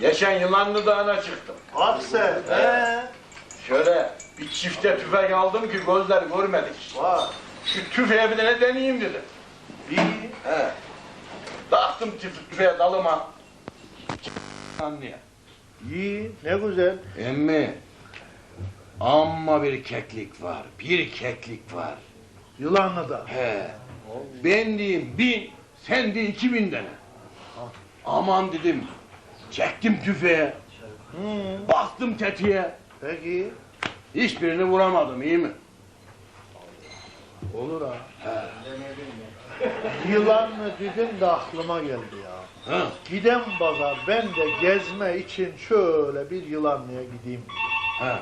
Geçen Yılanlı Dağı'na çıktım. Bak sen. He. Şöyle bir çifte tüfek aldım ki gözler görmedik. Bak. Şu tüfeğe bir tane deneyeyim dedim. İyi. He. Taktım tüf- tüfeğe dalıma. Anlıyor. İyi. Ne güzel. Emmi. Amma bir keklik var. Bir keklik var. Yılanlı'da. He. Ben diyeyim bin, sen de iki bin tane. Aman dedim. Çektim tüfeğe. Hı. Baktım tetiğe. Peki. Hiçbirini vuramadım iyi mi? Olur ha. Yılanlı dedim de aklıma geldi ya. Ha. Gidem pazar ben de gezme için şöyle bir Yılanlı'ya gideyim. Ha.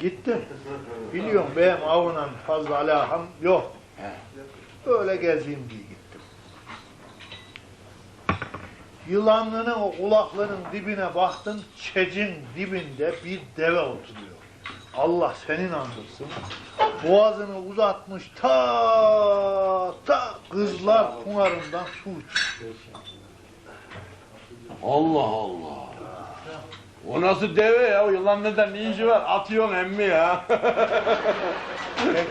Gittim. Biliyorum benim avla fazla alakam yok. He. Öyle gezeyim diye gittim. Yılanlının o kulaklarının dibine baktım, çecin dibinde bir deve oturuyor. Allah senin andırsın. Boğazını uzatmış ta ta kızlar pınarından su içiyor. Allah Allah. O nasıl deve ya? O yılan neden ne işi var? Atıyorsun emmi ya.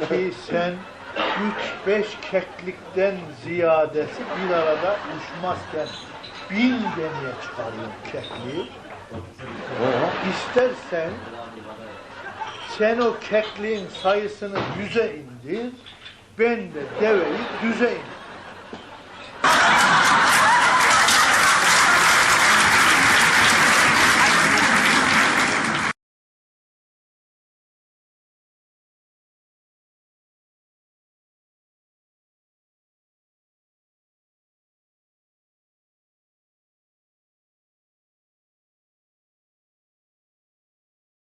Peki sen üç beş keklikten ziyadesi bir arada uçmazken bin demeye çıkarıyorsun kekliği. İstersen sen o kekliğin sayısını yüze indir, ben de deveyi düze indir.